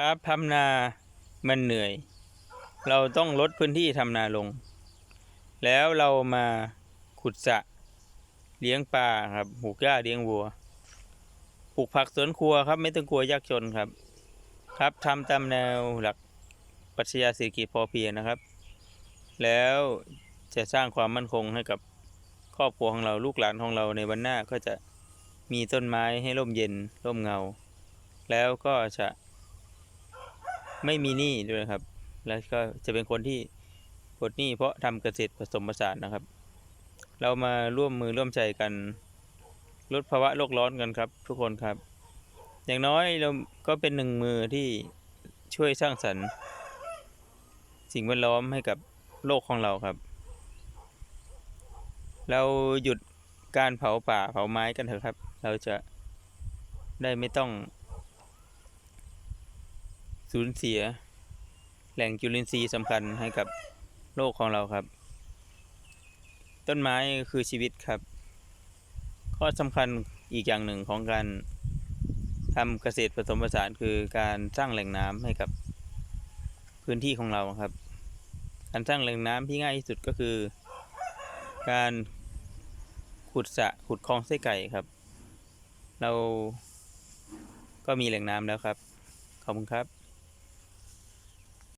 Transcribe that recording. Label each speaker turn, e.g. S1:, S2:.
S1: ครับทำนามันเหนื่อย เราต้องลดพื้นที่ทำนาลง แล้วเรามาขุดสระเลี้ยงปลาครับปลูกหญ้าเลี้ยงวัวปลูกผักสวนครัวครับ ไม่ต้องกลัวยากจนครับ ครับทำตามแนวหลักปรัชญาเศรษฐกิจพอเพียงนะครับ แล้วจะสร้างความมั่นคงให้กับครอบครัวของเราลูกหลานของเราในวันหน้าก็จะมีต้นไม้ให้ร่มเย็นร่มเงา แล้วก็จะ ไม่มีหนี้ด้วยครับ แล้วก็จะเป็นคนที่ปลดหนี้เพราะทำเกษตรผสมผสานนะครับ เรามาร่วมมือร่วมใจกันลดภาวะโลกร้อนกันครับ ทุกคนครับ อย่างน้อยเราก็เป็นหนึ่งมือที่ช่วยสร้างสรรค์ สิ่งแวดล้อมให้กับโลกของเราครับ เราหยุดการเผาป่าเผาไม้กันเถอะครับ เราจะได้ไม่ต้อง สูญเสีย แหล่งจุลินทรีย์สำคัญให้กับโลกของเราครับ ต้นไม้คือชีวิตครับ ข้อสำคัญอีกอย่างหนึ่งของการทำเกษตรผสมผสานคือการสร้างแหล่งน้ำให้กับพื้นที่ของเราครับ การสร้างแหล่งน้ำที่ง่ายที่สุดก็คือ การขุดสระขุดคลองไส้ไก่ครับ เราก็มีแหล่งน้ำแล้วครับ ขอบคุณครับ